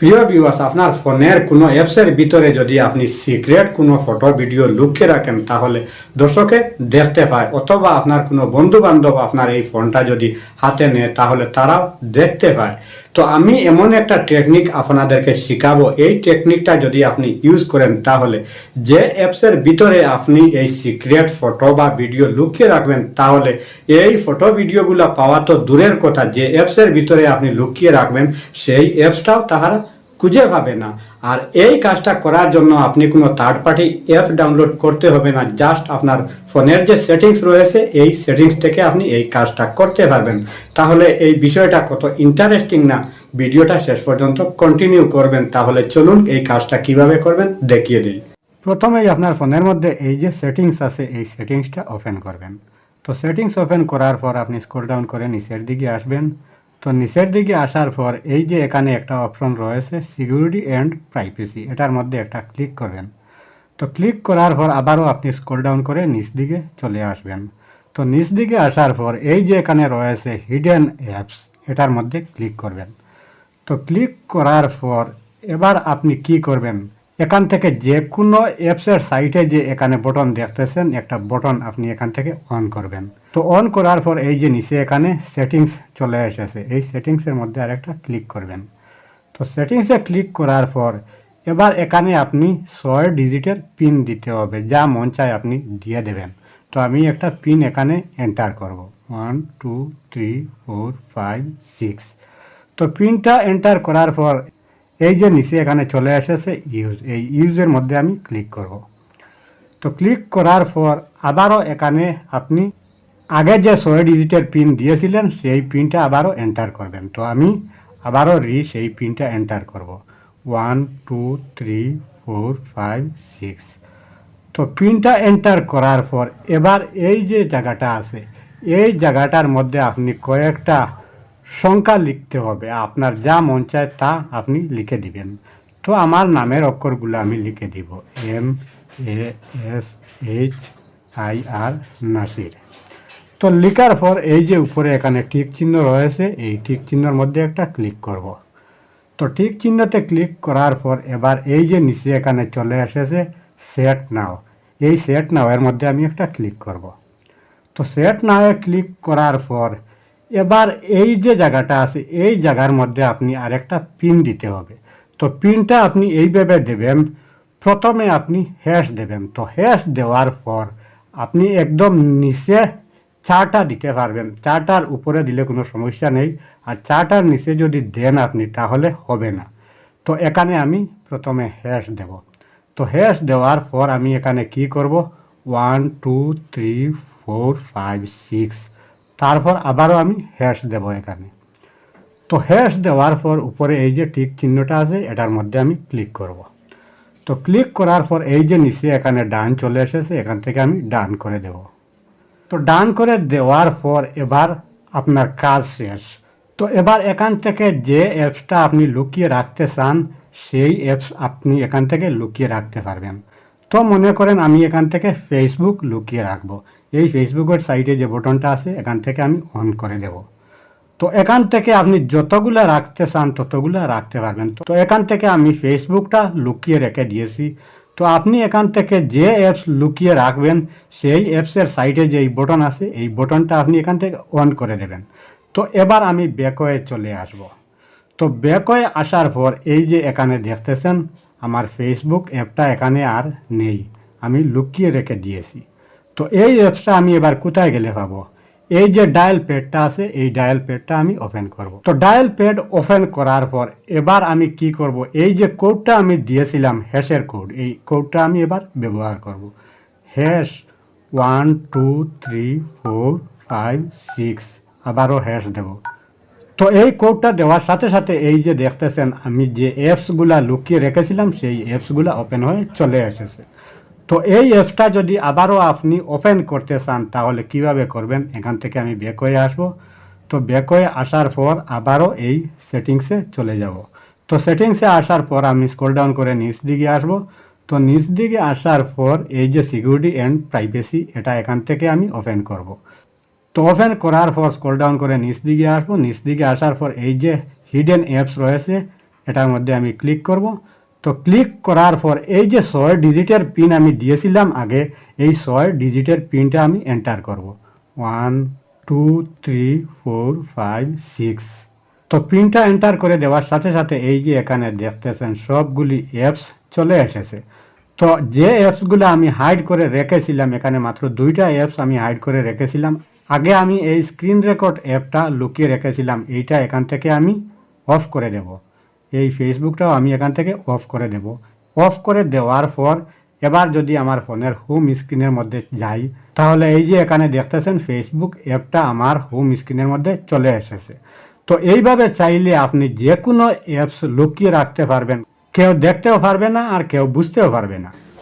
প্রিয় ভিউয়ার্স আপনার ফোনের কোনো অ্যাপসের ভিতরে যদি আপনি সিক্রেট কোনো ফটো ভিডিও লুকিয়ে রাখেন, তাহলে দর্শকে দেখতে পায়। অথবা আপনার কোনো বন্ধু বান্ধব আপনার এই ফোনটা যদি হাতে নেয়, তাহলে তারাও দেখতে পায়। তো আমি এমন একটা টেকনিক আপনাদেরকে শিখাবো। এই টেকনিকটা যদি আপনি ইউজ করেন তাহলে যে অ্যাপসের ভিতরে আপনি এই সিক্রেট ফটো বা ভিডিও লুকিয়ে রাখবেন, তাহলে এই ফটো ভিডিওগুলো পাওয়া তো দূরের কথা। যে অ্যাপসের ভিতরে আপনি লুকিয়ে রাখবেন, সেই অ্যাপসটাও তাহারা খুঁজে পাবে না। আর এই কাজটা করার জন্য আপনি কোনো থার্ড পার্টি অ্যাপ ডাউনলোড করতে হবে না। জাস্ট আপনার ফোনের যে সেটিংস রয়েছে, এই সেটিংস থেকে আপনি এই কাজটা করতে পারবেন। তাহলে এই বিষয়টা কত ইন্টারেস্টিং না? ভিডিওটা শেষ পর্যন্ত কন্টিনিউ করবেন। তাহলে চলুন এই কাজটা কীভাবে করবেন দেখিয়ে দিই। প্রথমেই আপনার ফোনের মধ্যে এই যে সেটিংস আছে, এই সেটিংসটা ওপেন করবেন। তো সেটিংস ওপেন করার পর আপনি স্ক্রল ডাউন করে নিচের দিকে আসবেন। তো নিচের দিকে আসার পর এই যে এখানে একটা অপশন রয়েছে সিকিউরিটি অ্যান্ড প্রাইভেসি, এটার মধ্যে একটা ক্লিক করবেন। তো ক্লিক করার পর আবারও আপনি স্ক্রল ডাউন করে নিচ দিকে চলে আসবেন। তো নিচ দিকে আসার পর এই যে এখানে রয়েছে হিডেন অ্যাপস, এটার মধ্যে ক্লিক করবেন। তো ক্লিক করার পর এবার আপনি কি করবেন? এখান থেকে যে কোনো অ্যাপসের সাইটে যে এখানে বটন দেখতেছেন, একটা বটন আপনি এখান থেকে অন করবেন। তো অন করার পর এই যে নিচে এখানে সেটিংস চলে এসেছে, এই সেটিংসের মধ্যে আরেকটা ক্লিক করবেন। তো সেটিংসে ক্লিক করার পর এবার এখানে আপনি ছয় ডিজিটের পিন দিতে হবে, যা মন চায় আপনি দিয়ে দেবেন। তো আমি একটা পিন এখানে এন্টার করব। One two three four five six তো পিনটা এন্টার করার পর এই যে নিচে এখানে চলে এসেছে ইউজ এই ইউজের মধ্যে আমি ক্লিক করব। তো ক্লিক করার পর আবারও এখানে আপনি আগে যে ছয় ডিজিটের পিন দিয়েছিলেন, সেই পিনটা আবারও এন্টার করবেন। তো আমি আবারও রি সেই পিনটা এন্টার করব। One two three four five six তো পিনটা এন্টার করার পর এবার এই যে জায়গাটা আছে, এই জায়গাটার মধ্যে আপনি কয়েকটা সংখ্যা লিখতে হবে। আপনার যা মন চায় তা আপনি লিখে দিবেন। তো আমার নামের অক্ষরগুলো আমি লিখে দিব। M A S H I R Nasir. তো লিখার পর এই যে উপরে এখানে টিক চিহ্ন রয়েছে, এই টিক চিহ্নর মধ্যে একটা ক্লিক করব। তো টিক চিহ্নতে ক্লিক করার পর এবার এই যে নিচে এখানে চলে এসেছে সেট নাও এই সেট নাও এর মধ্যে আমি একটা ক্লিক করব। তো সেট নাও ক্লিক করার পর এবার এই যে জায়গাটা আছে, এই জায়গার মধ্যে আপনি আরেকটা পিন দিতে হবে। তো পিনটা আপনি এইভাবে দেবেন, প্রথমে আপনি হ্যাশ দেবেন। তো হ্যাশ দেওয়ার পর আপনি একদম নিচে চারটা দিতে পারবেন। চারটার উপরে দিলে কোনো সমস্যা নেই। আর চারটার নিচে যদি দেন আপনি, তাহলে হবে না। তো এখানে আমি প্রথমে হ্যাশ দেব। তো হ্যাশ দেওয়ার পর আমি এখানে কি করব? One two three four five six তারপর আবারও আমি হ্যাশ দেব এখানে। তো হ্যাশ দেওয়ার পর উপরে এই যে টিক চিহ্নটা আছে, এটার মধ্যে আমি ক্লিক করব। তো ক্লিক করার পর এই যে নিচে এখানে ডান চলে এসেছে, এখান থেকে আমি ডান করে দেব। তো ডান করে দেওয়ার পর এবার আপনার কাজ শেষ। তো এবার এখান থেকে যে অ্যাপসটা আপনি লুকিয়ে রাখতে চান, সেই অ্যাপস আপনি এখান থেকে লুকিয়ে রাখতে পারবেন। তো মনে করেন আমি এখান থেকে ফেসবুক লুকিয়ে রাখব। এই ফেসবুকের সাইটে যে বটনটা আছে, এখান থেকে আমি অন করে দেব। তো এখান থেকে আপনি যতগুলা রাখতে চান, ততগুলা রাখতে পারবেন। তো এখান থেকে আমি ফেসবুকটা লুকিয়ে রেখে দিয়েছি। তো আপনি এখান থেকে যে অ্যাপস লুকিয়ে রাখবেন, সেই অ্যাপসের সাইটে যে এই বটন আছে, এই বটনটা আপনি এখান থেকে অন করে দেবেন। তো এবার আমি ব্যাক হয়ে চলে আসব। তো ব্যাক হয়ে আসার পর এই যে এখানে দেখতেছেন, আমার ফেসবুক অ্যাপটা এখানে আর নেই। আমি লুকিয়ে রেখে দিয়েছি। তো এই অ্যাপসটা আমি এবার কোথায় গেলে পাবো? এই যে ডায়াল প্যাডটা আছে, এই ডায়াল প্যাডটা আমি ওপেন করব। তো ডায়াল প্যাড ওপেন করার পর এবার আমি কি করব? এই যে কোডটা আমি দিয়েছিলাম হ্যাশের কোড এই কোডটা আমি এবার ব্যবহার করব। Hash one two three four five six আবারও হ্যাশ দেব। তো এই কোডটা দেওয়ার সাথে সাথে এই যে দেখতেছেন, আমি যে অ্যাপসগুলা লুকিয়ে রেখেছিলাম, সেই অ্যাপসগুলা ওপেন হয়ে চলে এসেছে। তো এই অ্যাপসটা যদি আবারও আপনি ওপেন করতে চান, তাহলে কীভাবে করবেন? এখান থেকে আমি ব্যাক হয়ে আসব। তো ব্যাক হয়ে আসার পর আবারও এই সেটিংসে চলে যাব। তো সেটিংসে আসার পর আমি স্ক্রল ডাউন করে নিচ দিকে আসব। তো নিচ দিকে আসার পর এই যে সিকিউরিটি অ্যান্ড প্রাইভেসি এটা এখান থেকে আমি ওপেন করব। তো ওপেন করার পর স্ক্রল ডাউন করে নিচ দিকে আসব। নিচ দিকে আসার পর এই যে হিডেন অ্যাপস রয়েছে, এটার মধ্যে আমি ক্লিক করব। তো ক্লিক করার পর এই যে ছয় ডিজিটের পিন আমি দিয়েছিলাম আগে, এই ছয় ডিজিটের পিনটা আমি এন্টার করব। One two three four five six তো পিনটা এন্টার করে দেওয়ার সাথে সাথে এই যে এখানে দেখতেছেন সবগুলি অ্যাপস চলে এসেছে। তো যে অ্যাপসগুলো আমি হাইড করে রেখেছিলাম, এখানে মাত্র দুইটা অ্যাপস আমি হাইড করে রেখেছিলাম, আগে আমি এই স্ক্রিন রেকর্ড অ্যাপটা লুকিয়ে রেখেছিলাম, এইটা এখান থেকে আমি অফ করে দেব। এই ফেসবুকটাও আমি এখান থেকে অফ করে দেব। অফ করে দেওয়ার পর এবার যদি আমার ফোনের হোম স্ক্রিনের মধ্যে যাই, তাহলে এই যে এখানে দেখতেছেন ফেসবুক অ্যাপটা আমার হোম স্ক্রিনের মধ্যে চলে এসেছে। তো এইভাবে চাইলে আপনি যে কোনো অ্যাপস লুকিয়ে রাখতে পারবেন। কেউ দেখতেও পারবে না আর কেউ বুঝতেও পারবে না।